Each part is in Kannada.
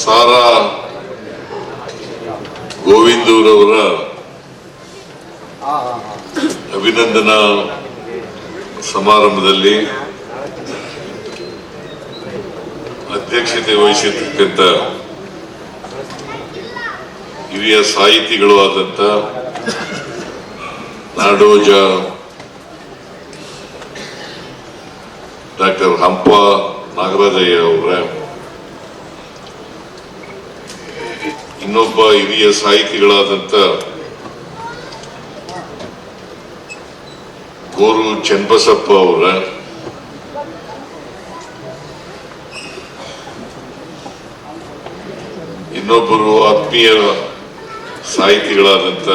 ಸಾರಾ ಗೋವಿಂದೂರವರ ಅಭಿನಂದನಾ ಸಮಾರಂಭದಲ್ಲಿ ಅಧ್ಯಕ್ಷತೆ ವಹಿಸಿರ್ತಕ್ಕಂಥ ಹಿರಿಯ ಸಾಹಿತಿಗಳು ಆದಂಥ ನಾಡೋಜ ಡಾಕ್ಟರ್ ಹಂಪ ನಾಗರಾಜಯ್ಯ ಅವರ. ಇನ್ನೊಬ್ಬ ಹಿರಿಯ ಸಾಹಿತಿಗಳಾದಂಥ ಗೋರು ಚನ್ನಬಸಪ್ಪ ಅವರ ಇನ್ನೊಬ್ಬರು ಆತ್ಮೀಯ ಸಾಹಿತಿಗಳಾದಂಥ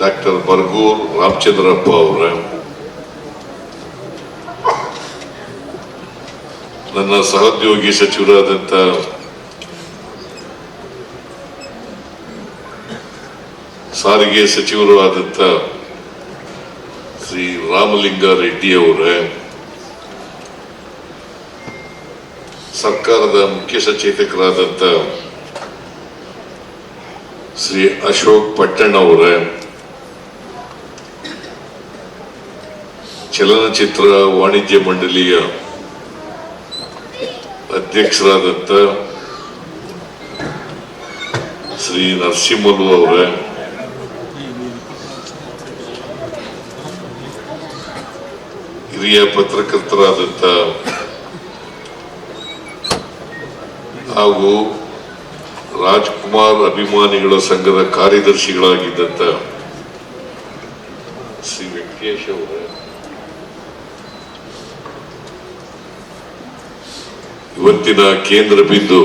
ಡಾಕ್ಟರ್ ಬರ್ಗೂರ್ ರಾಮಚಂದ್ರಪ್ಪ ಅವರ. ನನ್ನ ಸಹೋದ್ಯೋಗಿ ಸಚಿವರಾದಂಥ ಸಾರಿಗೆ ಸಚಿವರು ಶ್ರೀ ರಾಮಲಿಂಗ ರೆಡ್ಡಿ ಅವರ, ಸರ್ಕಾರದ ಮುಖ್ಯ ಸಚೇತಕರಾದಂಥ ಶ್ರೀ ಅಶೋಕ್ ಪಟ್ಟಣ್ ಅವರೇ, ಚಲನಚಿತ್ರ ವಾಣಿಜ್ಯ ಮಂಡಳಿಯ ಅಧ್ಯಕ್ಷರಾದಂಥ ಶ್ರೀ ನರಸಿಂಹಲು ಅವರ ಹಿರಿಯ ಪತ್ರಕರ್ತರಾದಂಥ ಹಾಗೂ ರಾಜ್ಕುಮಾರ್ ಅಭಿಮಾನಿಗಳ ಸಂಘದ ಕಾರ್ಯದರ್ಶಿಗಳಾಗಿದ್ದಂಥ ಶ್ರೀ ವೆಂಕಟೇಶ್ ಅವರ, ಇವತ್ತಿನ ಕೇಂದ್ರ ಬಿಂದು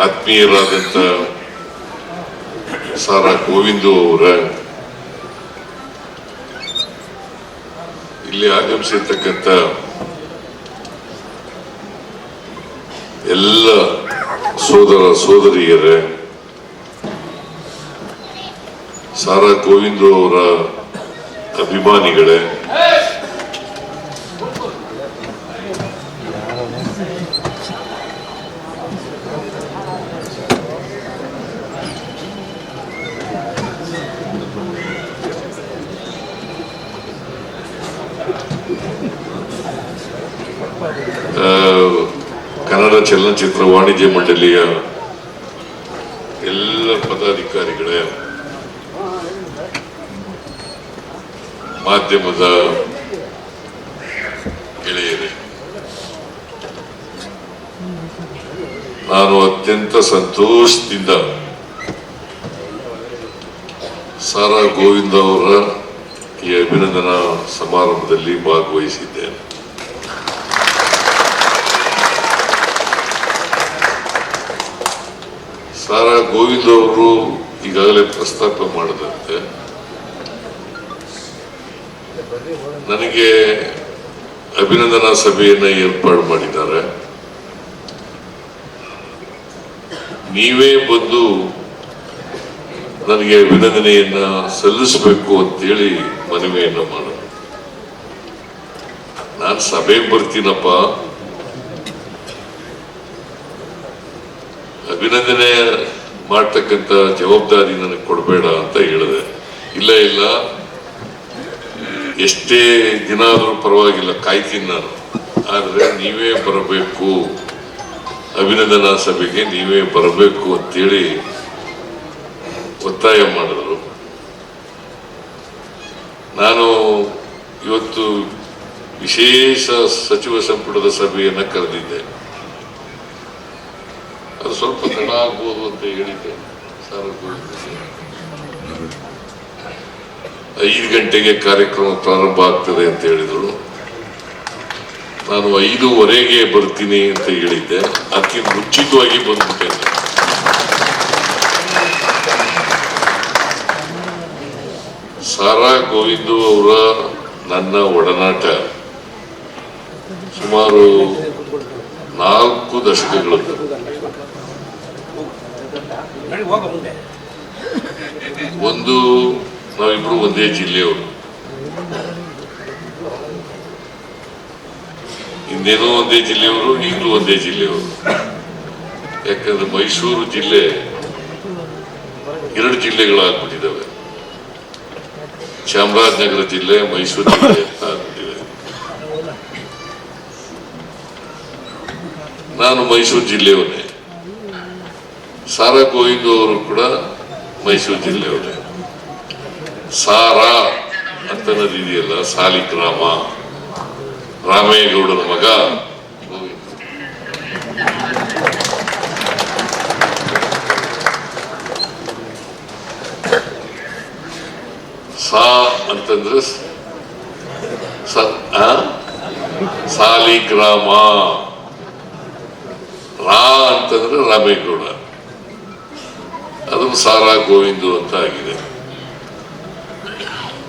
ಆತ್ಮೀಯರಾದಂಥ ಸಾರಾ ಗೋವಿಂದು ಅವರ ಇಲ್ಲಿ ಆಗಮಿಸಿರ್ತಕ್ಕಂಥ ಎಲ್ಲ ಸೋದರ ಸೋದರಿಯರೇ ಸಾರಾ ಗೋವಿಂದ ಅವರ ಅಭಿಮಾನಿಗಳೇ ಆ, ಕನ್ನಡ ಚಲನಚಿತ್ರ ವಾಣಿಜ್ಯ ಮಂಡಳಿಯ ಎಲ್ಲ ಪದಾಧಿಕಾರಿಗಳೇ, ಮಾಧ್ಯಮದ ಗೆಳೆಯರೇ, ನಾನು ಅತ್ಯಂತ ಸಂತೋಷದಿಂದ ಸಾರಾ ಗೋವಿಂದ ಅವರ ಈ ಅಭಿನಂದನಾ ಸಮಾರಂಭದಲ್ಲಿ ಭಾಗವಹಿಸಿದ್ದೇನೆ ಸಾರಾ ಗೋವಿಂದ ಅವರು ಈಗಾಗಲೇ ಪ್ರಸ್ತಾಪ ಮಾಡದಂತೆ. ನನಗೆ ಅಭಿನಂದನಾ ಸಭೆಯನ್ನ ಏರ್ಪಾಡು ಮಾಡಿದ್ದಾರೆ. ನೀವೇ ಬಂದು ನನಗೆ ಅಭಿನಂದನೆಯನ್ನ ಸಲ್ಲಿಸಬೇಕು ಅಂತೇಳಿ ಮನವಿಯನ್ನ ಮಾಡ ನಾನು ಸಭೆಗೆ ಬರ್ತೀನಪ್ಪ. ಅಭಿನಂದನೆ ಮಾಡ್ತಕ್ಕಂಥ ಜವಾಬ್ದಾರಿ ನನಗೆ ಕೊಡಬೇಡ ಅಂತ ಹೇಳಿದೆ. ಇಲ್ಲ ಇಲ್ಲ. ಎಷ್ಟೇ ದಿನ ಆದ್ರೂ ಪರವಾಗಿಲ್ಲ, ಕಾಯ್ತೀನಿ ನಾನು. ಆದ್ರೆ ನೀವೇ ಬರಬೇಕು. ಅಭಿನಂದನಾ ಸಭೆಗೆ ನೀವೇ ಬರಬೇಕು ಅಂತೇಳಿ ಒತ್ತಾಯ ಮಾಡಿದ್ರು. ನಾನು ಇವತ್ತು ವಿಶೇಷ ಸಚಿವ ಸಂಪುಟದ ಸಭೆಯನ್ನ ಕರೆದಿದ್ದೆ. ಅದು ಸ್ವಲ್ಪ ತಡ ಆಗ್ಬೋದು ಅಂತ ಹೇಳಿದ್ದೆ. ಐದು ಗಂಟೆಗೆ ಕಾರ್ಯಕ್ರಮ ಪ್ರಾರಂಭ ಆಗ್ತದೆ ಅಂತ ಹೇಳಿದರು. ನಾನು ಐದೂವರೆಗೆ ಬರ್ತೀನಿ ಅಂತ ಹೇಳಿದ್ದೆ. ಅತಿ ಮುಂಚಿತವಾಗಿ ಬಂದ್ಬಿಟ್ಟೆ. ಸಾರಾ ಗೋವಿಂದು ಅವರ ನನ್ನ ಒಡನಾಟ. ಸುಮಾರು ನಾಲ್ಕು ದಶಕಗಳು. ಒಂದು, ನಾವಿಬ್ರು ಒಂದೇ ಜಿಲ್ಲೆಯವರು. ಹಿಂದೇನೋ ಒಂದೇ ಜಿಲ್ಲೆಯವರು, ಈಗಲೂ ಒಂದೇ ಜಿಲ್ಲೆಯವರು. ಯಾಕಂದ್ರೆ ಮೈಸೂರು ಜಿಲ್ಲೆ ಎರಡು ಜಿಲ್ಲೆಗಳಾಗ್ಬಿಟ್ಟಿದ್ದಾವೆ. ಚಾಮರಾಜನಗರ ಜಿಲ್ಲೆ, ಮೈಸೂರು ಜಿಲ್ಲೆ ಅಂತ ಆಗ್ಬಿಟ್ಟಿದೆ. ನಾನು ಮೈಸೂರು ಜಿಲ್ಲೆಯವನೇ. ಸಾರಾ ಗೋವಿಂದು ಅವರು ಕೂಡ ಮೈಸೂರು ಜಿಲ್ಲೆಯವರೇ. ಸಾರಾ ಅಂತ ಅನ್ನೋದು ಇದೆಯಲ್ಲ ಸಾಲಿಗ್ರಾಮ, ರಾಮೇಗೌಡನ ಮಗ ಗೋವಿಂದ. ಸಾ ಅಂತಂದ್ರೆ ಸ- ಸ- ಆ? ಸಾಲಿಗ್ರಾಮ. ರಾ ಅಂತಂದ್ರೆ ರಾಮೇಗೌಡ. ಅದು ಸಾರಾ ಗೋವಿಂದು ಅಂತ ಆಗಿದೆ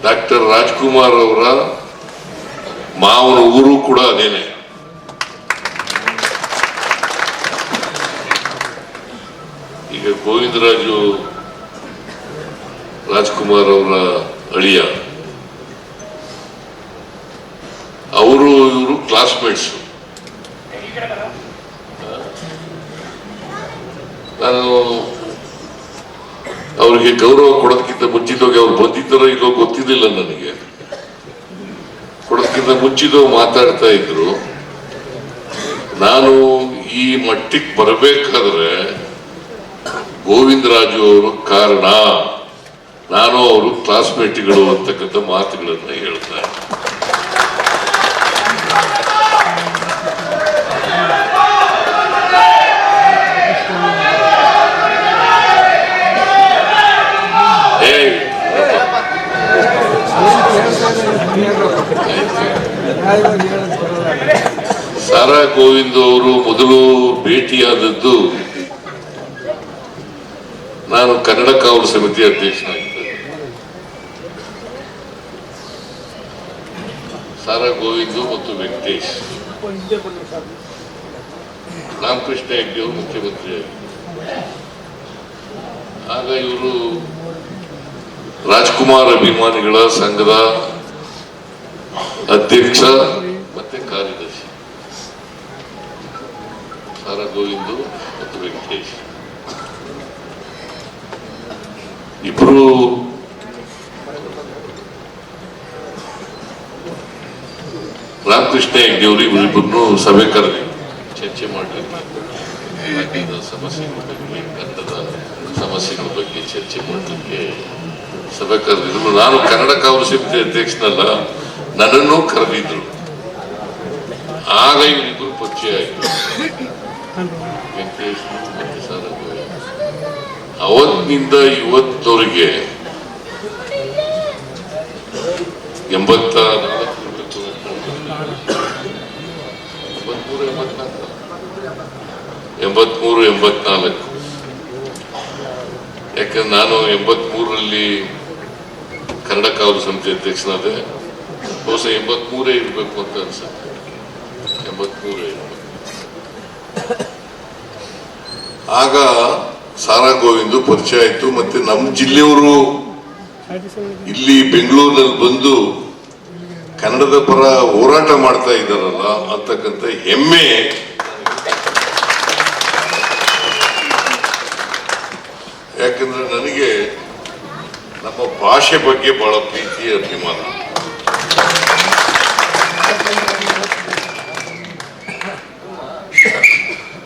ಡಾಕ್ಟರ್ ರಾಜ್ಕುಮಾರ್ ಅವರ ಮಾವನ ಊರು ಕೂಡ ಅದೇನೆ. ಈಗ ಗೋವಿಂದರಾಜು ರಾಜ್ಕುಮಾರ್ ಅವರ ಅಳಿಯ ಅವರು ಇವರು ಕ್ಲಾಸ್ಮೇಟ್ಸ್ ನಾನು ಅವರಿಗೆ ಗೌರವ ಕೊಡೋದಕ್ಕಿಂತ ಮುಂಚಿತವಾಗಿ ಅವ್ರು ಬಂದಿದ್ದಾರೋ ಇಲ್ಲೋ ಗೊತ್ತಿದ್ದಿಲ್ಲ ನನಗೆ. ಕೊಡೋದಕ್ಕಿಂತ ಮುಂಚಿತವಾಗಿ ಮಾತಾಡ್ತಾ ಇದ್ರು. ನಾನು ಈ ಮಟ್ಟಿಗೆ ಬರಬೇಕಾದ್ರೆ ಗೋವಿಂದರಾಜು ಅವರು ಕಾರಣ. ನಾನು ಅವರು ಕ್ಲಾಸ್ಮೇಟ್ಗಳು ಅಂತಕ್ಕಂಥ ಮಾತುಗಳನ್ನ ಹೇಳ್ತಾರೆ ಸಾರಾ ಗೋವಿಂದ್ ಅವರು ಮೊದಲು ಭೇಟಿಯಾದದ್ದು ನಾನು ಕನ್ನಡ ಕಾವಲು ಸಮಿತಿ ಅಧ್ಯಕ್ಷನಾಗಿದ್ದೆ. ಸಾರಾ ಗೋವಿಂದು ಮತ್ತು ವೆಂಕಟೇಶ್. ರಾಮಕೃಷ್ಣ ಹೆಗ್ಡೆ ಅವರು ಮುಖ್ಯಮಂತ್ರಿ ಆಗ ಇವರು ರಾಜ್ಕುಮಾರ್ ಅಭಿಮಾನಿಗಳ ಸಂಘದ ಅಧ್ಯಕ್ಷ ಮತ್ತೆ ಕಾರ್ಯದರ್ಶಿ. ಸಾರ ಗೋವಿಂದು ಮತ್ತು ವೆಂಕಟೇಶ್. ಇಬ್ರು ರಾಮಕೃಷ್ಣ ಹೆಗ್ಡೆಯವರು ಇವರಿಬ್ಬರನ್ನು ಸಭೆ ಕರೆದಿ ಚರ್ಚೆ ಮಾಡಲಿಕ್ಕೆ ಸಮಸ್ಯೆಗಳ ಬಗ್ಗೆ ಕನ್ನಡದ ಸಮಸ್ಯೆಗಳ ಬಗ್ಗೆ ಚರ್ಚೆ ಮಾಡಲಿಕ್ಕೆ ಸಭೆ ಕರೆದಿದ್ರು. ನಾನು ಕನ್ನಡ ಕೌನ್ಸಿಲ್ ಅಧ್ಯಕ್ಷನಲ್ಲ ನನ್ನನ್ನು ಕರೆದಿದ್ರು ಆಗ ಇವರಿಬ್ಬರು ಪರಿಚಯ ಆಯ್ತು. ಅವತ್ತಿನಿಂದ ಇವತ್ತವರಿಗೆ ಎಂಬತ್ತ ಎಂಬತ್ಮೂರು, ಎಂಬತ್ನಾಲ್ಕು. ಯಾಕಂದ್ರೆ ನಾನು ಎಂಬತ್ಮೂರರಲ್ಲಿ ಕನ್ನಡ ಕಾವಲು ಸಮಿತಿ ಅಧ್ಯಕ್ಷನಾದೆ. ಬಹುಶಃ ಎಂಬತ್ಮೂರೇ ಇರಬೇಕು ಅಂತ ಅನ್ಸುತ್ತೆ ಎಂಬತ್ಮೂರೇ ಇರಬೇಕು ಆಗ ಸಾರಾ ಗೋವಿಂದು ಪರಿಚಯ ಆಯಿತು ಮತ್ತೆ ನಮ್ಮ ಜಿಲ್ಲೆಯವರು ಇಲ್ಲಿ ಬೆಂಗಳೂರಿನಲ್ಲಿ ಬಂದು ಕನ್ನಡದ ಪರ ಹೋರಾಟ ಮಾಡ್ತಾ ಇದ್ದಾರಲ್ಲ ಅಂತಕ್ಕಂಥ ಹೆಮ್ಮೆ ಯಾಕಂದ್ರೆ ನನಗೆ ನಮ್ಮ ಭಾಷೆ ಬಗ್ಗೆ ಬಹಳ ಪ್ರೀತಿ ಅಭಿಮಾನ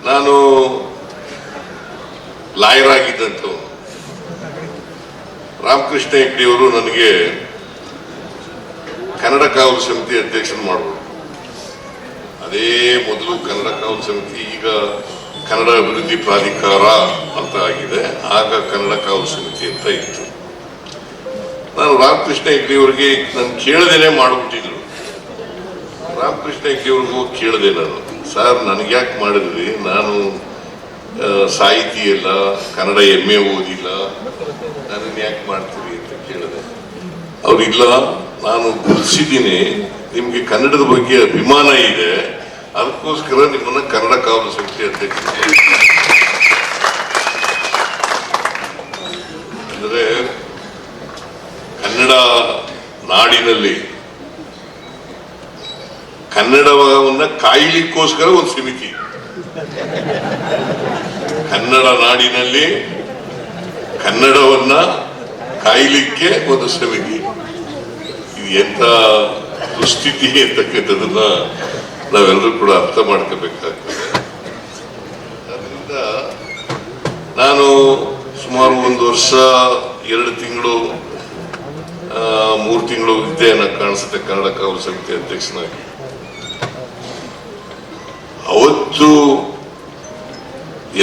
ನಾನು ಲಾಯರ್ ಆಗಿದ್ದಂಥವ್ನು ರಾಮಕೃಷ್ಣ ಹೆಗ್ಡೆಯವರು ನನಗೆ ಕನ್ನಡ ಕಾವಲು ಸಮಿತಿ ಅಧ್ಯಕ್ಷನ ಮಾಡಬಹುದು ಅದೇ ಮೊದಲು ಕನ್ನಡ ಕಾವಲು ಸಮಿತಿ, ಈಗ ಕನ್ನಡ ಅಭಿವೃದ್ಧಿ ಪ್ರಾಧಿಕಾರ ಅಂತ ಆಗಿದೆ, ಆಗ ಕನ್ನಡ ಕಾವಲು ಸಮಿತಿ ಅಂತ ಇತ್ತು. ನಾನು ರಾಮಕೃಷ್ಣ ಹೆಗ್ಡೆಯವರಿಗೆ ನಾನು ಕೇಳದೇನೆ ಮಾಡಿಬಿಟ್ಟಿದ್ರು. ರಾಮಕೃಷ್ಣ ಹೆಗ್ಡೆಯವ್ರಿಗೂ ಹೋಗಿ ಕೇಳಿದೆ ನಾನು. ಸರ್ ನನಗೆ ಯಾಕೆ ಮಾಡಿದ್ರಿ? ನಾನು ಸಾಹಿತಿ ಇಲ್ಲ ಕನ್ನಡ ಎಮ್ಮೆ ಓದಿಲ್ಲ. ನನ್ನ ಯಾಕೆ ಮಾಡ್ತೀರಿ ಅಂತ ಕೇಳಿದೆ. ಅವರಿಲ್ಲ ನಾನು ಗುರುತಿಸಿದ್ದೀನಿ. ನಿಮಗೆ ಕನ್ನಡದ ಬಗ್ಗೆ ಅಭಿಮಾನ ಇದೆ. ಅದಕ್ಕೋಸ್ಕರ ನಿಮ್ಮನ್ನ ಕನ್ನಡ ಕಾವಲು ಸಮಿತಿ ಅಧ್ಯಕ್ಷ ಅಂದರೆ, ಕನ್ನಡ ನಾಡಿನಲ್ಲಿ ಕನ್ನಡವನ್ನ ಕಾಯ್ಲಿಕ್ಕೋಸ್ಕರ ಒಂದು ಸಮಿತಿ ಕನ್ನಡ ನಾಡಿನಲ್ಲಿ ಕನ್ನಡವನ್ನ ಕಾಯ್ಲಿಕ್ಕೆ ಒಂದು ಸಮಿತಿ ಇದು ಎಂಥ ದುಸ್ಥಿತಿ ಅಂತಕ್ಕಂಥದನ್ನ ನಾವೆಲ್ಲರೂ ಕೂಡ ಅರ್ಥ ಮಾಡ್ಕೋಬೇಕಾಗ್ತದೆ. ಅದರಿಂದ ನಾನು ಸುಮಾರು ಒಂದು ವರ್ಷ, ಎರಡು ತಿಂಗಳು ಮೂರು ತಿಂಗಳು ಇದ್ದೆ ಕಾಣಿಸುತ್ತೆ ಕನ್ನಡ ಕಾವಲು ಸಮಿತಿ ಅಧ್ಯಕ್ಷನಾಗಿ. ಅವತ್ತು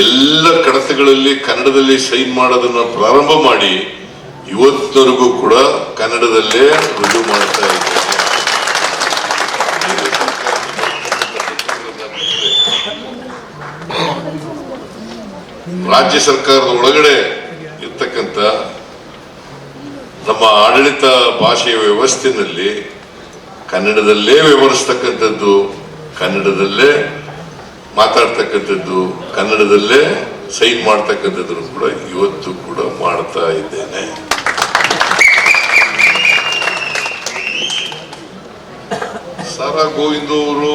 ಎಲ್ಲ ಕಡತಗಳಲ್ಲಿ ಕನ್ನಡದಲ್ಲಿ ಸೈನ್ ಮಾಡೋದನ್ನ ಪ್ರಾರಂಭ ಮಾಡಿ ಇವತ್ತಿನವರೆಗೂ ಕೂಡ ಕನ್ನಡದಲ್ಲೇ ರುಜು ಮಾಡ್ತಾ ಇದ್ದಾರೆ. ರಾಜ್ಯ ಸರ್ಕಾರದ ಒಳಗಡೆ ಇರ್ತಕ್ಕಂಥ ನಮ್ಮ ಆಡಳಿತ ಭಾಷೆಯ ವ್ಯವಸ್ಥೆನಲ್ಲಿ ಕನ್ನಡದಲ್ಲೇ ವ್ಯವಹರಿಸ್ತಕ್ಕಂಥದ್ದು ಕನ್ನಡದಲ್ಲೇ ಮಾತಾಡ್ತಕ್ಕಂಥದ್ದು ಕನ್ನಡದಲ್ಲೇ ಸೈನ್ ಮಾಡ್ತಕ್ಕಂಥದ್ದನ್ನು ಕೂಡ ಇವತ್ತು ಕೂಡ ಮಾಡ್ತಾ ಇದ್ದೇನೆ. ಸಾರಾ ಗೋವಿಂದ ಅವರು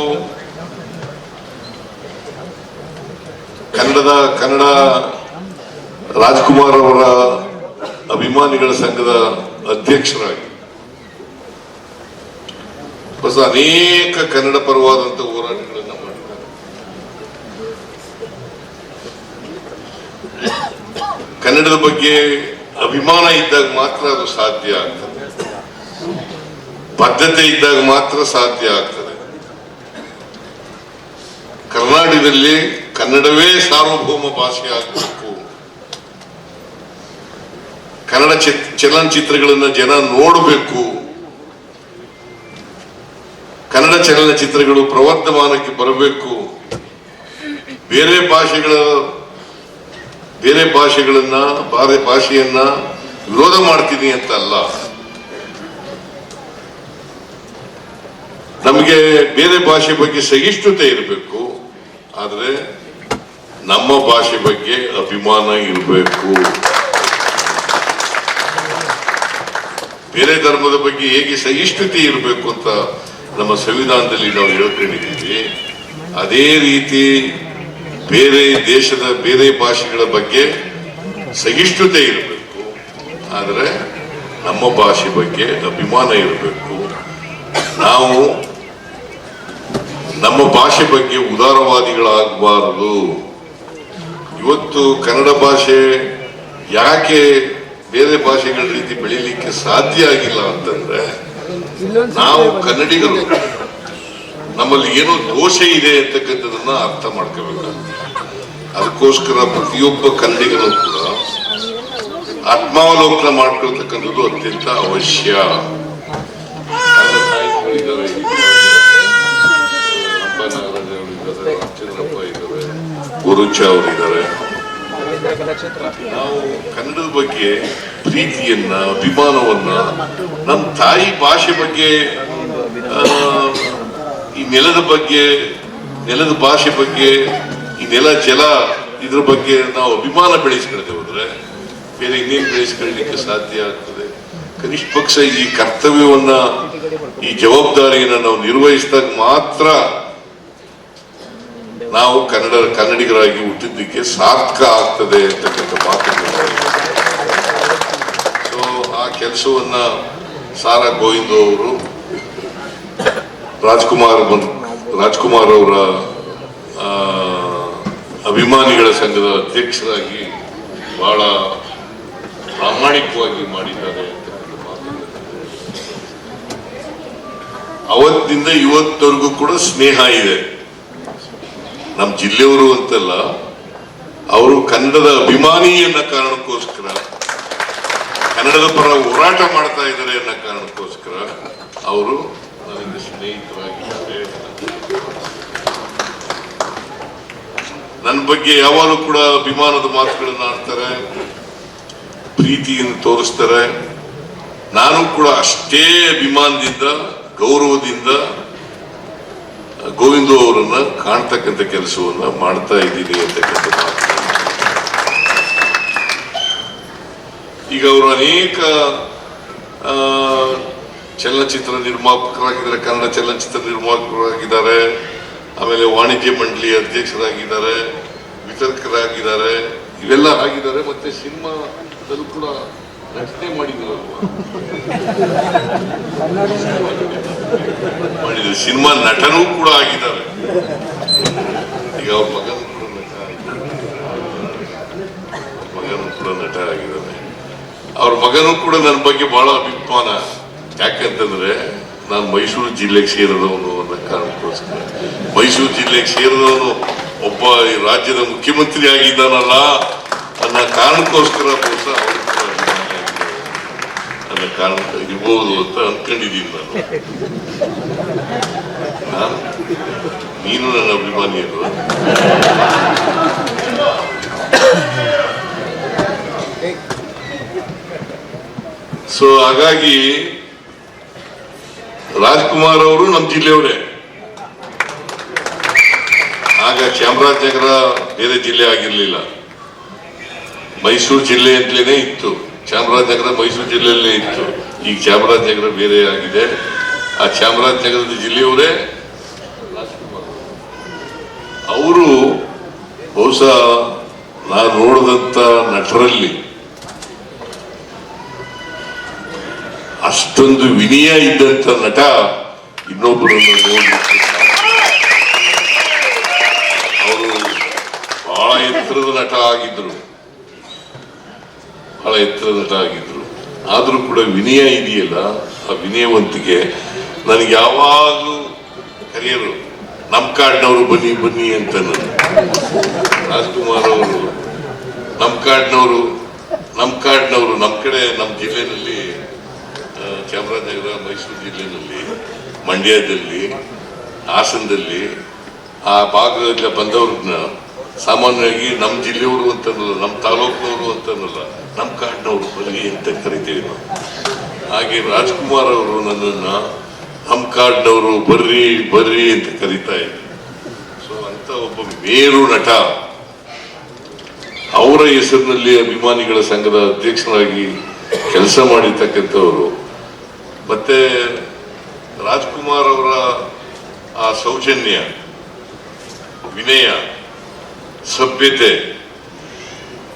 ಕನ್ನಡದ ಕನ್ನಡ ರಾಜ್ಕುಮಾರ್ ಅವರ ಅಭಿಮಾನಿಗಳ ಸಂಘದ ಅಧ್ಯಕ್ಷರಾಗಿ ಹೊಸ ಅನೇಕ ಕನ್ನಡ ಪರವಾದಂತಹ ಹೋರಾಟಗಳನ್ನು ಮಾಡಿದ್ದಾರೆ ಕನ್ನಡದ ಬಗ್ಗೆ ಅಭಿಮಾನ ಇದ್ದಾಗ ಮಾತ್ರ ಅದು ಸಾಧ್ಯ ಆಗ್ತದೆ. ಬದ್ಧತೆ ಇದ್ದಾಗ ಮಾತ್ರ ಸಾಧ್ಯ ಆಗ್ತದೆ. ಕರ್ನಾಟಕದಲ್ಲಿ ಕನ್ನಡವೇ ಸಾರ್ವಭೌಮ ಭಾಷೆ ಆಗಬೇಕು. ಕನ್ನಡ ಚಿತ್, ಚಲನಚಿತ್ರಗಳನ್ನ ಜನ ನೋಡಬೇಕು. ಕನ್ನಡ ಚಲನಚಿತ್ರಗಳು ಪ್ರವರ್ಧಮಾನಕ್ಕೆ ಬರಬೇಕು. ಬೇರೆ ಭಾಷೆಗಳ ಬೇರೆ ಭಾಷೆಗಳನ್ನ ಬೇರೆ ಭಾಷೆಯನ್ನ ವಿರೋಧ ಮಾಡ್ತೀನಿ ಅಂತ ಅಲ್ಲ ನಮಗೆ ಬೇರೆ ಭಾಷೆ ಬಗ್ಗೆ ಸಹಿಷ್ಣುತೆ ಇರಬೇಕು, ಆದರೆ ನಮ್ಮ ಭಾಷೆ ಬಗ್ಗೆ ಅಭಿಮಾನ ಇರಬೇಕು. ಬೇರೆ ಧರ್ಮದ ಬಗ್ಗೆ ಹೇಗೆ ಸಹಿಷ್ಣುತೆ ಇರಬೇಕು ಅಂತ ನಮ್ಮ ಸಂವಿಧಾನದಲ್ಲಿ ನಾವು ಹೇಳ್ಕೊಂಡಿದ್ದೀವಿ. ಅದೇ ರೀತಿ ಬೇರೆ ದೇಶದ ಬೇರೆ ಭಾಷೆಗಳ ಬಗ್ಗೆ ಸಹಿಷ್ಣುತೆ ಇರಬೇಕು. ಆದರೆ ನಮ್ಮ ಭಾಷೆ ಬಗ್ಗೆ ಅಭಿಮಾನ ಇರಬೇಕು. ನಾವು ನಮ್ಮ ಭಾಷೆ ಬಗ್ಗೆ ಉದಾರವಾದಿಗಳಾಗಬಾರದು. ಇವತ್ತು ಕನ್ನಡ ಭಾಷೆ ಯಾಕೆ ಬೇರೆ ಭಾಷೆಗಳ ರೀತಿ ಬೆಳೀಲಿಕ್ಕೆ ಸಾಧ್ಯ ಆಗಿಲ್ಲ ಅಂತಂದ್ರೆ ನಾವು ಕನ್ನಡಿಗರು ನಮ್ಮಲ್ಲಿ ಏನೋ ದೋಷ ಇದೆ ಅಂತಕ್ಕಂಥದನ್ನ ಅರ್ಥ ಮಾಡ್ಕೋಬೇಕು. ಅದಕ್ಕೋಸ್ಕರ ಪ್ರತಿಯೊಬ್ಬ ಕನ್ನಡಿಗನು ಕೂಡ ಆತ್ಮಾವಲೋಕನ ಮಾಡ್ಕೊಳ್ತಕ್ಕಂಥದ್ದು ಅತ್ಯಂತ ಅವಶ್ಯ. ಗುರುಚ ಅವರಿದ್ದಾರೆ ನಾವು ಕನ್ನಡದ ಬಗ್ಗೆ ಪ್ರೀತಿಯನ್ನ, ಅಭಿಮಾನವನ್ನ ನಮ್ಮ ತಾಯಿ ಭಾಷೆ ಬಗ್ಗೆ ಈ ನೆಲದ ಬಗ್ಗೆ, ನೆಲದ ಭಾಷೆ ಬಗ್ಗೆ, ಈ ನೆಲ ಜಲ ಇದ್ರ ಬಗ್ಗೆ ನಾವು ಅಭಿಮಾನ ಬೆಳೆಸ್ಕೊಳ್ತೇವೆ ಹೋದ್ರೆ, ಬೇರೆ ಇನ್ನೇನು ಬೆಳೆಸ್ಕೊಳ್ಳಿಕ್ಕೆ ಸಾಧ್ಯ ಆಗ್ತದೆ? ಕನಿಷ್ಠ ಪಕ್ಷ ಈ ಕರ್ತವ್ಯವನ್ನ, ಈ ಜವಾಬ್ದಾರಿಯನ್ನ ನಾವು ನಿರ್ವಹಿಸಿದಾಗ ಮಾತ್ರ ನಾವು ಕನ್ನಡ, ಕನ್ನಡಿಗರಾಗಿ ಹುಟ್ಟಿದ್ದಕ್ಕೆ ಸಾರ್ಥಕ ಆಗ್ತದೆ ಅಂತಕ್ಕಂಥ ಮಾತನ್ನು ಸೊ ಆ ಕೆಲಸವನ್ನ ಸಾರಾ ಗೋವಿಂದ ಅವರು ರಾಜ್ಕುಮಾರ್ ರಾಜ್ಕುಮಾರ್ ಅವರ ಅಭಿಮಾನಿಗಳ ಸಂಘದ ಅಧ್ಯಕ್ಷರಾಗಿ ಬಹಳ ಪ್ರಾಮಾಣಿಕವಾಗಿ ಮಾಡಿದ್ದಾರೆ ಅವತ್ತಿಂದ ಇವತ್ತವರೆಗೂ ಕೂಡ ಸ್ನೇಹ ಇದೆ. ನಮ್ಮ ಜಿಲ್ಲೆಯವರು ಅಂತಲ್ಲ, ಅವರು ಕನ್ನಡದ ಅಭಿಮಾನಿ ಅನ್ನೋ ಕಾರಣಕ್ಕೋಸ್ಕರ, ಕನ್ನಡದ ಪರ ಹೋರಾಟ ಮಾಡ್ತಾ ಇದ್ದಾರೆ ಅನ್ನೋ ಕಾರಣಕ್ಕೋಸ್ಕರ ಅವರು ನನಗೆ ಸ್ನೇಹಿತರಾಗಿದ್ದಾರೆ ನನ್ನ ಬಗ್ಗೆ ಯಾವಾಗಲೂ ಕೂಡ ಅಭಿಮಾನದ ಮಾತುಗಳನ್ನ ಆಡ್ತಾರೆ, ಪ್ರೀತಿಯನ್ನು ತೋರಿಸ್ತಾರೆ. ನಾನು ಕೂಡ ಅಷ್ಟೇ ಅಭಿಮಾನದಿಂದ, ಗೌರವದಿಂದ, ಗೋವಿಂದ ಅವರನ್ನ ಕಾಣ್ತಕ್ಕಂಥ ಕೆಲಸವನ್ನ ಮಾಡ್ತಾ ಇದ್ದೀನಿ ಅಂತಕ್ಕಂಥ ಈಗ ಅವರು ಅನೇಕ ಚಲನಚಿತ್ರ ನಿರ್ಮಾಪಕರಾಗಿದ್ದಾರೆ, ಕನ್ನಡ ಚಲನಚಿತ್ರ ನಿರ್ಮಾಪಕರಾಗಿದ್ದಾರೆ. ಆಮೇಲೆ ವಾಣಿಜ್ಯ ಮಂಡಳಿ ಅಧ್ಯಕ್ಷರಾಗಿದ್ದಾರೆ, ವಿತರ್ಕರಾಗಿದ್ದಾರೆ, ಇವೆಲ್ಲ ಆಗಿದ್ದಾರೆ, ಮತ್ತೆ ಸಿನಿಮಾದಲ್ಲೂ ಕೂಡ ರಚನೆ ಮಾಡಿದ್ರು ಸಿನಿಮಾ ನಟನೂ ಕೂಡ ಆಗಿದ್ದಾರೆ. ಈಗ ಅವ್ರ ಮಗನೂ ಕೂಡ ನಟ ಮಗನೂ ಕೂಡ ನಟ ಆಗಿದ್ದಾನೆ ಅವ್ರ ಮಗನೂ ಕೂಡ ನನ್ನ ಬಗ್ಗೆ ಬಹಳ ಅಭಿಮಾನ. ಯಾಕಂತಂದ್ರೆ, ನಾನು ಮೈಸೂರು ಜಿಲ್ಲೆಗೆ ಸೇರಿದವನು ಅನ್ನೋ ಕಾರಣಕ್ಕೋಸ್ಕರ ಮೈಸೂರು ಜಿಲ್ಲೆಗೆ ಸೇರಿದವನು ಒಬ್ಬ ಈ ರಾಜ್ಯದ ಮುಖ್ಯಮಂತ್ರಿ ಆಗಿದ್ದಾನಲ್ಲ ಅನ್ನೋ ಕಾರಣಕ್ಕೋಸ್ಕರ ಅನ್ನೋ ಕಾರಣ ಇರ್ಬೋದು ಅಂತ ಅನ್ಕೊಂಡಿದ್ದೀನಿ ನಾನು. ನಾನು ನೀನು ನನ್ನ ಅಭಿಮಾನಿ ಅಲ್ವಾ ಸೊ ಹಾಗಾಗಿ ರಾಜ್ಕುಮಾರ್ ಅವರು ನಮ್ಮ ಜಿಲ್ಲೆಯವರೇ. ಆಗ ಚಾಮರಾಜನಗರ ಬೇರೆ ಜಿಲ್ಲೆ ಆಗಿರ್ಲಿಲ್ಲ. ಮೈಸೂರು ಜಿಲ್ಲೆ ಅಂತಲೇ ಇತ್ತು. ಚಾಮರಾಜನಗರ ಮೈಸೂರು ಜಿಲ್ಲೆಯಲ್ಲೇ ಇತ್ತು. ಈಗ ಚಾಮರಾಜನಗರ ಬೇರೆ ಆಗಿದೆ. ಆ ಚಾಮರಾಜನಗರದ ಜಿಲ್ಲೆಯವರೇ ಅವರು ಬಹುಶಃ ನಾನು ನೋಡಿದಂತ ನಟರಲ್ಲಿ ಅಷ್ಟೊಂದು ವಿನಯ ಇದ್ದಂತ ನಟ ಇನ್ನೊಬ್ಬರನ್ನು ನೋಡ್ಲಿಕ್ಕೆ ಅವರು ಬಹಳ ಎತ್ತರದ ನಟ ಆಗಿದ್ರು. ಬಹಳ ಎತ್ತರದ ನಟ ಆಗಿದ್ರು. ಆದ್ರೂ ಕೂಡ ವಿನಯ ಇದೆಯಲ್ಲ ಆ ವಿನಯವಂತಿಗೆ ನನಗೆ ಯಾವಾಗಲೂ ಕರೆಯರು ನಮ್ಮ ಕಾಡಿನವರು ಬನ್ನಿ ಬನ್ನಿ ಅಂತ ನಾನು ರಾಜ್ಕುಮಾರ್ ಅವರು ನಮ್ಮ ಕಾಡಿನವರು ನಮ್ಮ ಕಾಡಿನವರು ನಮ್ಮ ಕಡೆ ನಮ್ಮ ಜಿಲ್ಲೆನಲ್ಲಿ ಆ, ಚಾಮರಾಜನಗರ ಮೈಸೂರು ಜಿಲ್ಲೆಯಲ್ಲಿ ಮಂಡ್ಯದಲ್ಲಿ ಹಾಸನದಲ್ಲಿ ಆ ಭಾಗದಿಂದ ಬಂದವ್ರನ್ನ ಸಾಮಾನ್ಯವಾಗಿ ನಮ್ಮ ಜಿಲ್ಲೆಯವರು ಅಂತನಲ್ಲ ನಮ್ಮ ತಾಲೂಕಿನವರು ಅಂತನಲ್ಲ ನಮ್ಮ ಕಾಡಿನವರು ಬಲಿ ಅಂತ ಕರಿತೀವಿ ನಾವು. ಹಾಗೆ ರಾಜ್ಕುಮಾರ್ ಅವರು ನನ್ನನ್ನ ನಮ್ಮ ಕಾಡಿನವರು ಬರ್ರಿ ಬರ್ರಿ ಅಂತ ಕರಿತಾ ಇದ್ರು. ಸೊ ಅಂತ ಒಬ್ಬ ಮೇರು ನಟ. ಅವರ ಹೆಸರಿನಲ್ಲಿ ಅಭಿಮಾನಿಗಳ ಸಂಘದ ಅಧ್ಯಕ್ಷರಾಗಿ ಕೆಲಸ ಮಾಡಿರ್ತಕ್ಕಂಥವರು. ಮತ್ತೆ ರಾಜ್ಕುಮಾರ್ ಅವರ ಆ ಸೌಜನ್ಯ, ವಿನಯ ಸಭ್ಯತೆ.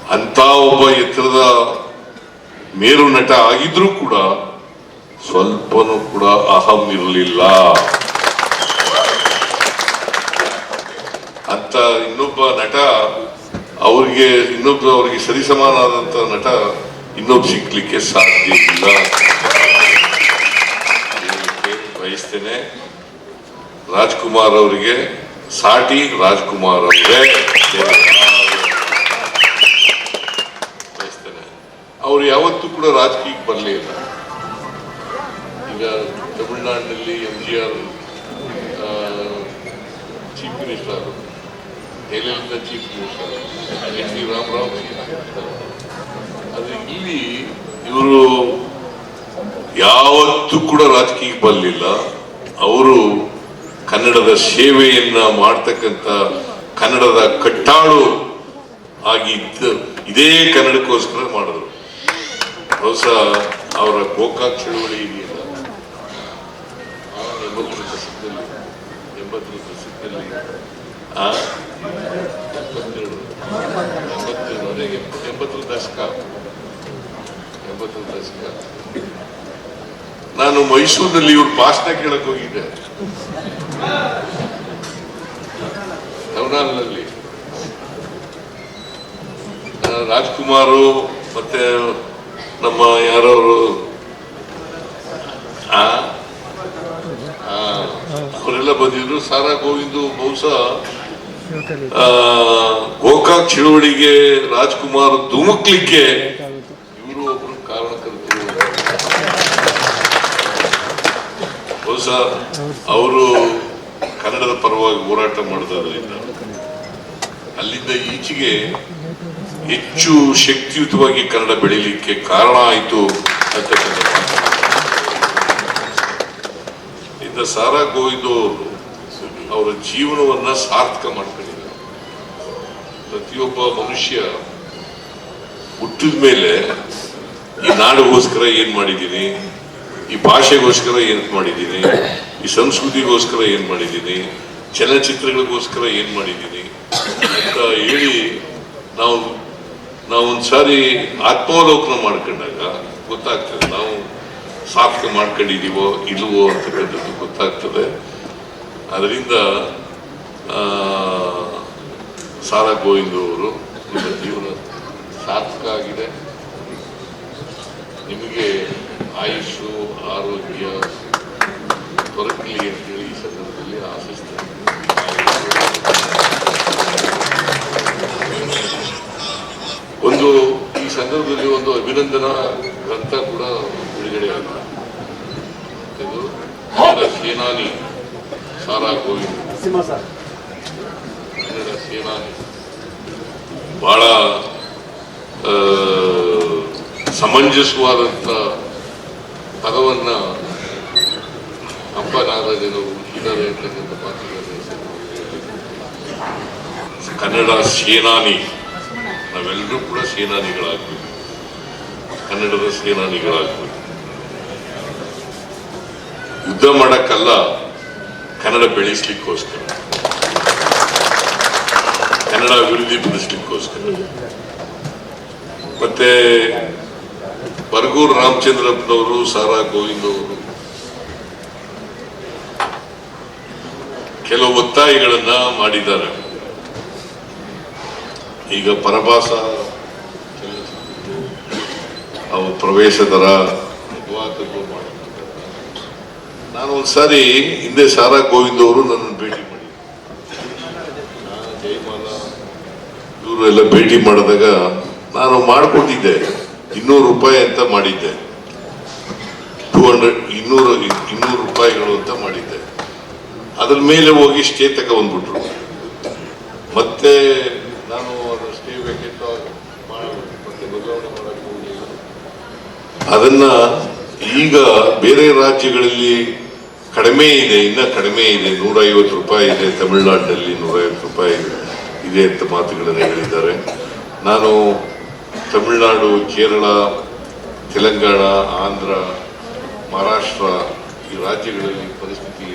ಅಂತ ಒಬ್ಬ ಎತ್ತರದ ಮೇರು ನಟ ಆಗಿದ್ರೂ ಕೂಡ ಸ್ವಲ್ಪನೂ ಕೂಡ ಅಹಂ ಇರಲಿಲ್ಲ. ಅಂತ ಇನ್ನೊಬ್ಬ ನಟ, ಅವ್ರಿಗೆ ಇನ್ನೊಬ್ಬ ಅವರಿಗೆ ಸರಿಸಮಾನಾದಂತ ನಟ ಇನ್ನೊಬ್ಬ ಸಿಗ್ಲಿಕ್ಕೆ ಸಾಧ್ಯ ಇಲ್ಲ. ಬಯಸ್ತೇನೆ. ರಾಜ್ಕುಮಾರ್ ಅವರಿಗೆ ಸಾಟಿ ರಾಜ್ಕುಮಾರ್ ಅವರೇ. ಅವ್ರು ಯಾವತ್ತೂ ಕೂಡ ರಾಜಕೀಯಕ್ಕೆ ಬರಲೇ ಇಲ್ಲ. ಈಗ ತಮಿಳುನಾಡಿನಲ್ಲಿ M G R chief minister ದೆಹಲಿಯಿಂದ chief minister N T Ramarao ಆದರೆ ಇಲ್ಲಿ ಇವರು ಯಾವತ್ತೂ ಕೂಡ ರಾಜಕೀಯಕ್ಕೆ ಬರಲಿಲ್ಲ. ಅವರು ಕನ್ನಡದ ಸೇವೆಯನ್ನ ಮಾಡ್ತಕ್ಕಂಥ ಕನ್ನಡದ ಕಟ್ಟಾಳು ಆಗಿದ್ದ ಇದೇ ಕನ್ನಡಕ್ಕೋಸ್ಕರ ಮಾಡಿದ್ರು. ಬಹುಶಃ ಅವರ ಗೋಕಾಕ್ ಚಳುವಳಿ ಇದೆಯಲ್ಲ? ಆ ಎಂಬತ್ತರ ದಶಕದಲ್ಲಿ ಎಂಬತ್ತರ ದಶಕದಲ್ಲಿ ದಶಕ. ಎಂಬತ್ತರ ದಶಕ. ನಾನು ಮೈಸೂರಿನಲ್ಲಿ ಇವ್ರ ಭಾಷಣ ಕೇಳಕ್ ಹೋಗಿದ್ದೆ. ನವನಾಲ್ನಲ್ಲಿ ರಾಜ್ಕುಮಾರು ಮತ್ತೆ ನಮ್ಮ ಯಾರವರು? ಅವರೆಲ್ಲ ಬಂದಿದ್ರು. ಸಾರಾ ಗೋವಿಂದು ಬಹುಶಃ ಗೋಕಾಕ್ ಚಳುವಳಿಗೆ ರಾಜ್ಕುಮಾರ್ ಧುಮುಕ್ಲಿಕ್ಕೆ ಇವರು ಒಬ್ರು ಕಾರಣಕರ್ತರು ಬಹುಶಃ ಅವರು ಕನ್ನಡದ ಪರವಾಗಿ ಹೋರಾಟ ಮಾಡೋದ್ರಿಂದ ಅಲ್ಲಿಂದ ಈಚೆಗೆ ಹೆಚ್ಚು ಶಕ್ತಿಯುತವಾಗಿ ಕನ್ನಡ ಬೆಳೀಲಿಕ್ಕೆ ಕಾರಣ ಆಯಿತು ಮಾತು. ಸಾರಾ ಗೋವಿಂದ ಅವರು ಅವರ ಜೀವನವನ್ನ ಸಾರ್ಥಕ ಮಾಡ್ಕೊಂಡಿದ್ದಾರೆ ಪ್ರತಿಯೊಬ್ಬ ಮನುಷ್ಯ ಹುಟ್ಟಿದ ಮೇಲೆ ಈ ನಾಡಿಗೋಸ್ಕರ ಏನ್ ಮಾಡಿದ್ದೀನಿ ಈ ಭಾಷೆಗೋಸ್ಕರ ಏನು ಮಾಡಿದ್ದೀನಿ? ಈ ಸಂಸ್ಕೃತಿಗೋಸ್ಕರ ಏನು ಮಾಡಿದ್ದೀನಿ? ಚಲನಚಿತ್ರಗಳಿಗೋಸ್ಕರ ಏನು ಮಾಡಿದ್ದೀನಿ? ಅಂತ ಹೇಳಿ ನಾವು ನಾವು ಒಂದ್ಸಾರಿ ಆತ್ಮಾವಲೋಕನ ಮಾಡ್ಕೊಂಡಾಗ ಗೊತ್ತಾಗ್ತದೆ. ನಾವು ಸಾಧಕ ಮಾಡ್ಕೊಂಡಿದೀವೋ ಇಲ್ವೋ ಅಂತಕ್ಕಂಥದ್ದು ಗೊತ್ತಾಗ್ತದೆ. ಅದರಿಂದ ಸಾರಾ ಗೋವಿಂದ ಅವರು ನಿಮ್ಮ ಜೀವನ ಸಾರ್ಥಕ ಆಗಿದೆ. ನಿಮಗೆ ಆಯುಷು ಆರೋಗ್ಯ ದೊರಕಲಿ ಅಂತೇಳಿ ಈ ಸಂದರ್ಭದಲ್ಲಿ ಆಶಿಸ್ತೇನೆ. ಒಂದು ಈ ಸಂದರ್ಭದಲ್ಲಿ ಒಂದು ಅಭಿನಂದನಾ ಗ್ರಂಥ ಕೂಡ ಬಿಡುಗಡೆ ಆಗಿದೆ. ಇದು ಸೇನಾನಿ ಸಾರಾ ಗೋವಿಂದ. ಸೇನಾನಿ. ಬಹಳ ಸಮಂಜಸವಾದಂಥ ಪದವನ್ನ ಹಬ್ಬ ಇದ್ದಾರೆ ಅಂತಕ್ಕಂಥ ಈ ಕನ್ನಡ ಸೇನಾನಿ. ನಾವೆಲ್ಲರೂ ಕೂಡ ಸೇನಾನಿಗಳಾಗಬೇಕು. ಕನ್ನಡದ ಸೇನಾನಿಗಳಾಗಬೇಕು. ಯುದ್ಧ ಮಾಡಕ್ಕಲ್ಲ, ಕನ್ನಡ ಬೆಳೆಸ್ಲಿಕ್ಕೋಸ್ಕರ. ಕನ್ನಡ ಅಭಿವೃದ್ಧಿ ಪಡಿಸ್ಲಿಕ್ಕೋಸ್ಕರ. ಮತ್ತೆ ಬರಗೂರು ರಾಮಚಂದ್ರಪ್ಪನವರು, ಸಾರಾ ಗೋವಿಂದ್ ಅವರು ಕೆಲವು ಒತ್ತಾಯಗಳನ್ನ ಮಾಡಿದ್ದಾರೆ. ಈಗ ಪರಭಾಸ ಅವು ಪ್ರವೇಶ ದರ. ನಾನು ಒಂದ್ಸಾರಿ ಹಿಂದೆ ಸಾರಾ ಗೋವಿಂದ್ ಅವರು ನನ್ನನ್ನು ಭೇಟಿ ಮಾಡಿ. ಜಯಮಾಲ ಇವರು ಎಲ್ಲ ಭೇಟಿ ಮಾಡಿದಾಗ ನಾನು ಮಾಡಿಕೊಟ್ಟಿದ್ದೆ ಇನ್ನೂರು ರೂಪಾಯಿ ಅಂತ ಮಾಡಿದ್ದೆ. ಟೂ ಹಂಡ್ರೆಡ್ ಇನ್ನೂರು ಇನ್ನೂರು ರೂಪಾಯಿಗಳು ಅಂತ ಮಾಡಿದ್ದೆ. ಅದ್ರ ಮೇಲೆ ಹೋಗಿ ಸ್ಟೇ ತಗೊಂಡ್ಬಿಟ್ರು ಮತ್ತೆ ನಾನು ಅದು ಸ್ಟೇ ಬೇಕಿತ್ತು ಮತ್ತೆ ಬದಲಾವಣೆ ಮಾಡಕ್ಕೆ ಅದನ್ನ ಈಗ ಬೇರೆ ರಾಜ್ಯಗಳಲ್ಲಿ ಕಡಿಮೆ ಇದೆ, ಇನ್ನ ಕಡಿಮೆ ಇದೆ. ನೂರ ಐವತ್ತು ರೂಪಾಯಿ ಇದೆ, ತಮಿಳ್ನಾಡಿನಲ್ಲಿ ನೂರ ಐವತ್ತು ರೂಪಾಯಿ ಇದೆ ಅಂತ ಮಾತುಗಳನ್ನು ಹೇಳಿದ್ದಾರೆ. ನಾನು ತಮಿಳುನಾಡು, ಕೇರಳ, ತೆಲಂಗಾಣ, ಆಂಧ್ರ, ಮಹಾರಾಷ್ಟ್ರ ಈ ರಾಜ್ಯಗಳಲ್ಲಿ ಪರಿಸ್ಥಿತಿ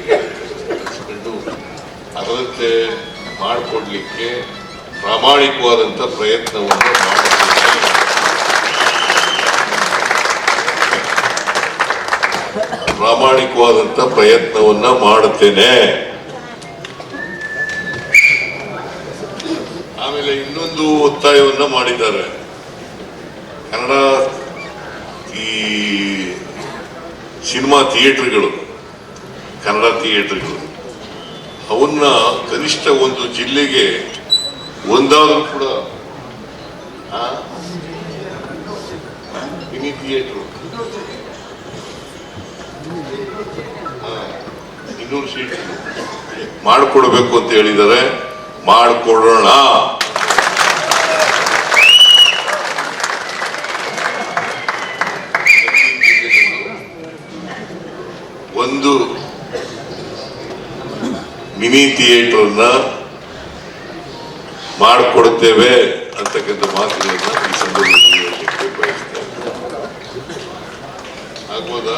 ಕಂಡು ಅದರಂತೆ ಮಾಡಿಕೊಡ್ಲಿಕ್ಕೆ ಪ್ರಾಮಾಣಿಕವಾದಂಥ ಪ್ರಯತ್ನವನ್ನು ಮಾಡುತ್ತೇನೆ ಪ್ರಾಮಾಣಿಕವಾದಂಥ ಪ್ರಯತ್ನವನ್ನ ಮಾಡುತ್ತೇನೆ. ಆಮೇಲೆ ಇನ್ನೊಂದು ಒತ್ತಾಯವನ್ನ ಮಾಡಿದ್ದಾರೆ. ಕನ್ನಡ ಈ ಸಿನಿಮಾ ಥಿಯೇಟರ್ಗಳು, ಕನ್ನಡ ಥಿಯೇಟರ್ಗಳು, ಅವನ್ನ ಕನಿಷ್ಠ ಒಂದು ಜಿಲ್ಲೆಗೆ ಒಂದಾದರೂ ಕೂಡ ಮಿನಿ ಥಿಯೇಟರ್. ಇನ್ನೂರು ಸೀಟ್. ಮಾಡಿಕೊಡ್ಬೇಕು ಅಂತ ಹೇಳಿದ್ದಾರೆ. ಮಾಡಿಕೊಡೋಣ ಒಂದು ಮಿನಿ ಥಿಯೇಟರ್ನ ಮಾಡಿಕೊಡ್ತೇವೆ ಅಂತಕ್ಕಂಥ ಮಾತುಗಳನ್ನ ಈ ಸಂದರ್ಭದಲ್ಲಿ ಹೇಳಲಿಕ್ಕೆ ಬಯಸ್ತೇನೆ ಆಗ್ಬೋದಾ?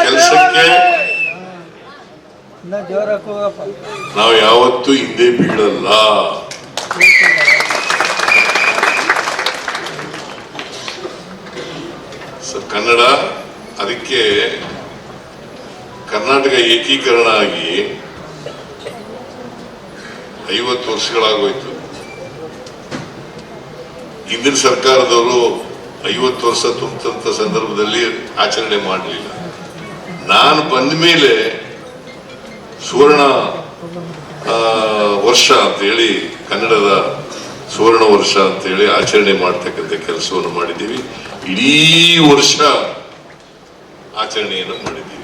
ಕೆಲಸಕ್ಕೆ ನಾವು ಯಾವತ್ತೂ ಹಿಂದೆ ಬೀಳಲ್ಲ. ಕನ್ನಡ ಅದಕ್ಕೆ ಕರ್ನಾಟಕ ಏಕೀಕರಣ ಆಗಿ ಐವತ್ತು ವರ್ಷಗಳಾಗೋಯ್ತು. ಹಿಂದಿನ ಸರ್ಕಾರದವರು ಐವತ್ತು ವರ್ಷ ತುಂಬಿದಂಥ ಸಂದರ್ಭದಲ್ಲಿ ಆಚರಣೆ ಮಾಡಲಿಲ್ಲ. ನಾನು ಬಂದ ಮೇಲೆ ಸುವರ್ಣ ವರ್ಷ ಅಂತ ಹೇಳಿ, ಕನ್ನಡದ ಸುವರ್ಣ ವರ್ಷ ಅಂತ ಹೇಳಿ ಆಚರಣೆ ಮಾಡ್ತಕ್ಕಂಥ ಕೆಲಸವನ್ನು ಮಾಡಿದ್ದೀವಿ. ಇಡೀ ವರ್ಷ ಆಚರಣೆಯನ್ನು ಮಾಡಿದ್ದೀವಿ.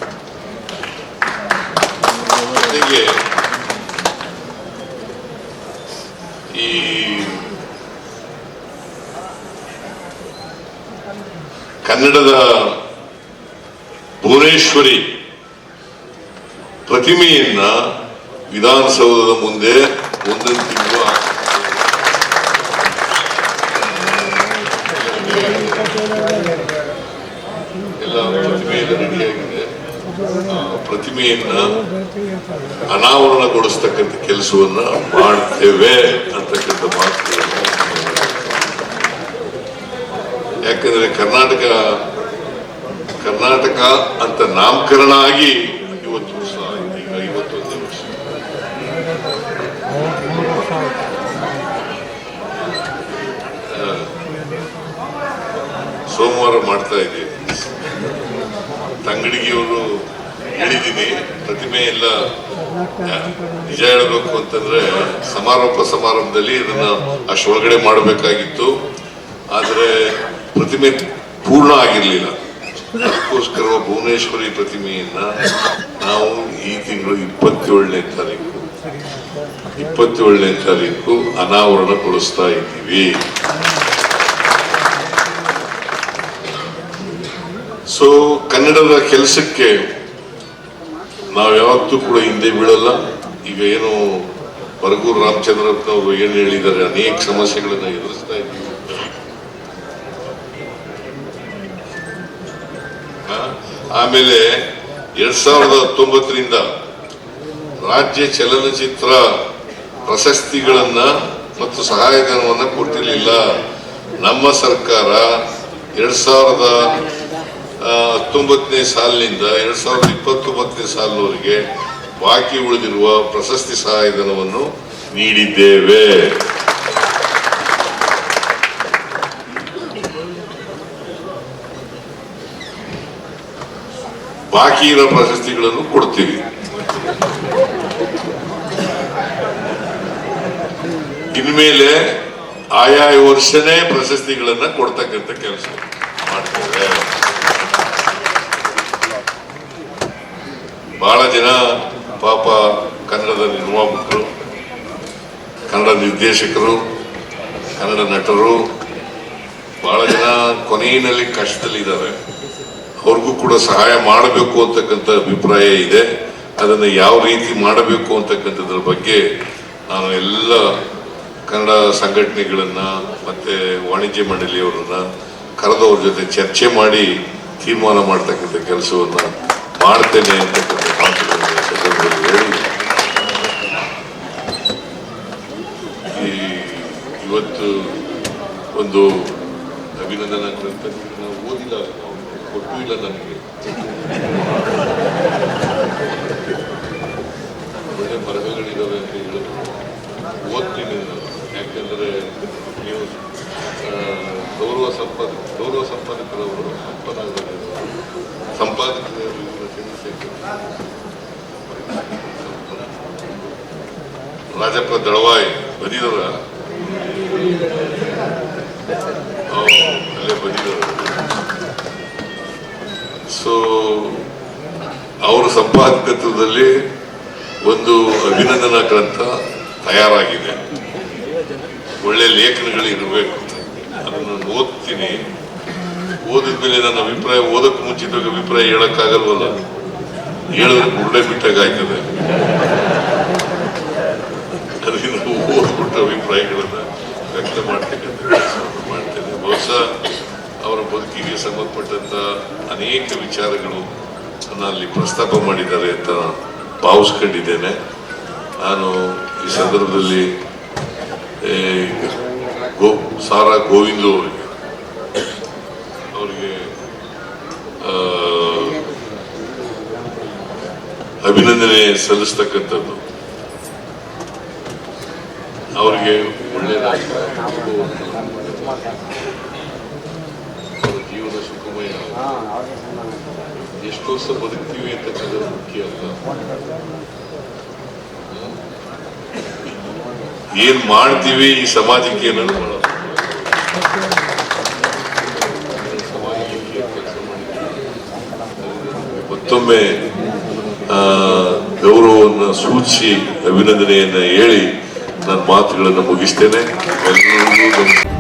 ಈ ಕನ್ನಡದ ಭುವನೇಶ್ವರಿ ಪ್ರತಿಮೆಯನ್ನ ವಿಧಾನಸೌಧದ ಮುಂದೆ ಒಂದೊಂದು ತಿಂಗಳು ಪ್ರತಿಮೆಯನ್ನ ಅನಾವರಣಗೊಳಿಸ್ತಕ್ಕಂಥ ಕೆಲಸವನ್ನ ಮಾಡ್ತೇವೆ ಅಂತಕ್ಕಂಥ ಮಾತು ಯಾಕಂದ್ರೆ ಕರ್ನಾಟಕ ಕರ್ನಾಟಕ ಅಂತ ನಾಮಕರಣ ಆಗಿ ಇವತ್ತು ವರ್ಷ. ಈಗ ವರ್ಷ ಸೋಮವಾರ ಮಾಡ್ತಾ ಇದ್ದೀವಿ ತಂಗಡಿಗೆಯವರು ಹೇಳಿದ್ದೀನಿ. ಪ್ರತಿಮೆ ಎಲ್ಲ ನಿಜ ಹೇಳಬೇಕು ಅಂತಂದ್ರೆ ಸಮಾರೋಪ ಸಮಾರಂಭದಲ್ಲಿ ಇದನ್ನ ಅಷ್ಟೊಳಗಡೆ ಮಾಡಬೇಕಾಗಿತ್ತು. ಆದರೆ ಪ್ರತಿಮೆ ಪೂರ್ಣ ಆಗಿರಲಿಲ್ಲ. ಅದಕ್ಕೋಸ್ಕರ ಭುವನೇಶ್ವರಿ ಪ್ರತಿಮೆಯನ್ನ ನಾವು ಈ ತಿಂಗಳು ಇಪ್ಪತ್ತೇಳನೇ ತಾರೀಕು ಇಪ್ಪತ್ತೇಳನೇ ತಾರೀಕು ಅನಾವರಣಗೊಳಿಸ್ತಾ ಇದ್ದೀವಿ. ಸೊ ಕನ್ನಡದ ಕೆಲಸಕ್ಕೆ ನಾವು ಯಾವತ್ತೂ ಕೂಡ ಹಿಂದೆ ಬೀಳಲ್ಲ. ಈಗ ಏನು ಬರಗೂರು ರಾಮಚಂದ್ರಪ್ಪ ಅವರು ಏನು ಹೇಳಿದ್ದಾರೆ, ಅನೇಕ ಸಮಸ್ಯೆಗಳನ್ನ ಎದುರಿಸ್ತಾ ಇದ್ದೀವಿ. ಆಮೇಲೆ ಎರಡ್ ಸಾವಿರದ ಹತ್ತೊಂಬತ್ತರಿಂದ ರಾಜ್ಯ ಚಲನಚಿತ್ರ ಪ್ರಶಸ್ತಿಗಳನ್ನ ಮತ್ತು ಸಹಾಯಧನವನ್ನ ಕೊಟ್ಟಿರಲಿಲ್ಲ. ನಮ್ಮ ಸರ್ಕಾರ ಎರಡ್ ಸಾವಿರದ ಹತ್ತೊಂಬತ್ತನೇ ಸಾಲಿನಿಂದ ಎರಡ್ ಸಾವಿರದ ಇಪ್ಪತ್ತೊಂಬತ್ತನೇ ಸಾಲಿನವರೆಗೆ ಬಾಕಿ ಉಳಿದಿರುವ ಪ್ರಶಸ್ತಿ ಸಹಾಯಧನವನ್ನು ನೀಡಿದ್ದೇವೆ. ಬಾಕಿ ಇರೋ ಪ್ರಶಸ್ತಿಗಳನ್ನು ಕೊಡ್ತೀವಿ. ಇನ್ಮೇಲೆ ಆಯಾ ವರ್ಷನೇ ಪ್ರಶಸ್ತಿಗಳನ್ನ ಕೊಡ್ತಕ್ಕಂಥ ಕೆಲಸ ಮಾಡ್ತೇವೆ. ಬಹಳ ಜನ ಪಾಪ ಕನ್ನಡದ ನಿರ್ಮಾಪಕರು ಕನ್ನಡ ನಿರ್ದೇಶಕರು, ಕನ್ನಡ ನಟರು, ಬಹಳ ಜನ ಕೊನೆಯಲ್ಲಿ ಕಷ್ಟದಲ್ಲಿ ಇದ್ದಾರೆ ಅವ್ರಿಗೂ ಕೂಡ ಸಹಾಯ ಮಾಡಬೇಕು ಅಂತಕ್ಕಂಥ ಅಭಿಪ್ರಾಯ ಇದೆ. ಅದನ್ನ ಯಾವ ರೀತಿ ಮಾಡಬೇಕು ಅಂತಕ್ಕಂಥದ್ರ ಬಗ್ಗೆ ನಾನು ಎಲ್ಲ ಕನ್ನಡ ಸಂಘಟನೆಗಳನ್ನ ಮತ್ತೆ ವಾಣಿಜ್ಯ ಮಂಡಳಿಯವರನ್ನ ಕರೆದವ್ರ ಜೊತೆ ಚರ್ಚೆ ಮಾಡಿ ತೀರ್ಮಾನ ಮಾಡ್ತಕ್ಕಂಥ ಕೆಲಸವನ್ನ ಮಾಡ್ತೇನೆ ಅಂತಕ್ಕಂಥ ಮಾತುಗಳನ್ನ ಈ ಸಂದರ್ಭದಲ್ಲಿ ಹೇಳಿ ಈ ಇವತ್ತು ಒಂದು ಅಭಿನಂದನಾ ಗ್ರಂಥ ಓದಿಲ್ಲ ಕೊಟ್ಟು ಇಲ್ಲ ನನಗೆ. ಒಳ್ಳೆ ಬರಹಗಳಿದ್ದಾವೆ ಅಂತ ಹೇಳಿದ್ರು ಓದ್ತೀನಿ ನಾನು. ಯಾಕಂದ್ರೆ ನೀವು ಗೌರವ ಸಂಪಾದ ಗೌರವ ಸಂಪಾದಕರವರು ಸಂಪಾದಕ ಸಂಪಾದಕರು ರಾಜಪ್ಪ ದಳವಾಯಿ ಬಂದಿದರ ಸೊ ಅವರ ಸಂಪಾದಕತ್ವದಲ್ಲಿ ಒಂದು ಅಭಿನಂದನಾ ಗ್ರಂಥ ತಯಾರಾಗಿದೆ. ಒಳ್ಳೆ ಲೇಖನಗಳು ಇರಬೇಕು ಅದನ್ನು ಓದ್ತೀನಿ. ಓದಿದ ಮೇಲೆ ನನ್ನ ಅಭಿಪ್ರಾಯ, ಓದಕ್ಕೆ ಮುಂಚಿದಾಗ ಅಭಿಪ್ರಾಯ ಹೇಳಕ್ಕಾಗಲ್ವಲ್ಲ? ಹೇಳಿದ್ರೆ ಗುರುಡೆ ಬಿಟ್ಟಾಗ ಆಯ್ತದೆ. ಅದರಿಂದ ಓದ್ಬಿಟ್ಟು ಅಭಿಪ್ರಾಯಗಳನ್ನ ವ್ಯಕ್ತ ಮಾಡ್ತಕ್ಕಂಥ ಕೆಲಸವನ್ನು ಮಾಡ್ತೇನೆ. ಬಹುಶಃ ಅವರ ಬದುಕಿಗೆ ಸಂಬಂಧಪಟ್ಟಂತ ಅನೇಕ ವಿಚಾರಗಳು ಅಲ್ಲಿ ಪ್ರಸ್ತಾಪ ಮಾಡಿದ್ದಾರೆ ಅಂತ ಭಾವಿಸ್ಕೊಂಡಿದ್ದೇನೆ. ನಾನು ಈ ಸಂದರ್ಭದಲ್ಲಿ ಗೋ, ಸಾರಾ ಗೋವಿಂದು ಅವರಿಗೆ ಅವರಿಗೆ ಅಭಿನಂದನೆ ಸಲ್ಲಿಸ್ತಕ್ಕಂಥದ್ದು. ಅವರಿಗೆ ಒಳ್ಳೆಯದಾಗಿ ಜೀವನ ಸುಖಮಯ ಎಷ್ಟು ಬದುಕ್ತೀವಿ ಅಂತಕ್ಕಂಥದ್ದು ಮುಖ್ಯ ಅಲ್ಲ ಏನ್ ಮಾಡ್ತೀವಿ ಈ ಸಮಾಜಕ್ಕೆ ಏನನ್ನು ಮಾಡಿದ್ದೀವಿ ಮತ್ತೊಮ್ಮೆ ಗೌರವವನ್ನು ಸೂಚಿಸಿ, ಅಭಿನಂದನೆಯನ್ನ ಹೇಳಿ ನನ್ನ ಮಾತುಗಳನ್ನು ಮುಗಿಸ್ತೇನೆ. ಎಲ್ಲರಿಗೂ